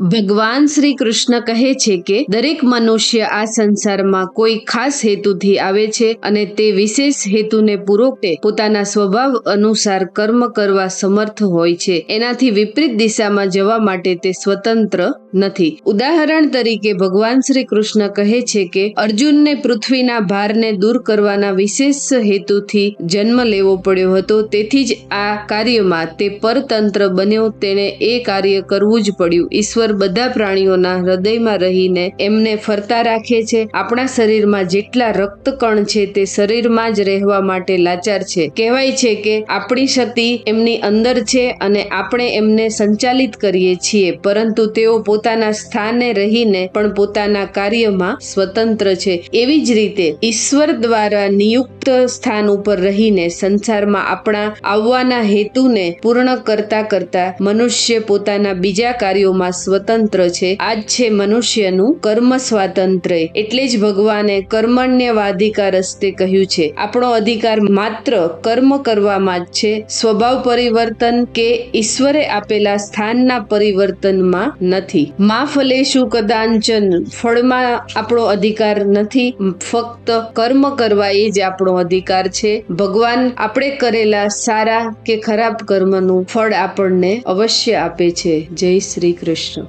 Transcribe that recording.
ભગવાન શ્રી કૃષ્ણ કહે છે કે, દરેક મનુષ્ય આ સંસારમાં કોઈ ખાસ હેતુથી આવે છે અને તે વિશેષ હેતુને પૂરો પોતાના સ્વભાવ અનુસાર કર્મ કરવા સમર્થ હોય છે. એનાથી વિપરીત દિશામાં જવા માટે તે સ્વતંત્ર નથી. ઉદાહરણ તરીકે ભગવાન શ્રી કૃષ્ણ કહે છે કે, અર્જુનને પૃથ્વીના ભારને દૂર કરવાના વિશેષ હેતુથી જન્મ લેવો પડ્યો હતો. તેથી જ આ કાર્યમાં તે પરતંત્ર બન્યો. તેણે એ કાર્ય કરવું જ પડ્યું. ઈશ્વર બધા પ્રાણીઓના હૃદયમાં રહીને એમને ફરતા રાખે છે. આપણા શરીરમાં જેટલા રક્તકણ છે તે શરીરમાં જ રહેવા માટે લાચાર છે. કહેવાય છે કે આપણી શક્તિ એમની અંદર છે અને આપણે એમને સંચાલિત કરીએ છીએ, પરંતુ તેઓ પોતાના સ્થાને રહીને પણ પોતાના કાર્યમાં સ્વતંત્ર છે. એવી જ રીતે ઈશ્વર દ્વારા નિયુક્ત સ્થાન ઉપર રહીને સંસારમાં આપણા આવવાના હેતુને પૂર્ણ કરતા કરતા મનુષ્ય પોતાના બીજા કાર્યોમાં સ્વતંત્ર છે. આ જ છે મનુષ્યનું કર્મ સ્વાતંત્ર્ય. એટલે જ ભગવાને કર્મણ્યવાધિકાર રસ્તે કહ્યું છે. આપણો અધિકાર માત્ર કર્મ કરવામાં જ છે. સ્વભાવ પરિવર્તન કે ઈશ્વરે આપેલા સ્થાનના પરિવર્તનમાં નથી. મા ફલેશુ કદાંચન ફળમાં આપણો અધિકાર નથી. ફક્ત કર્મ કરવા એ જ આપણો અધિકાર છે. ભગવાન આપણે કરેલા સારા કે ખરાબ કર્મનું ફળ આપણને અવશ્ય આપે છે. જય શ્રી કૃષ્ણ.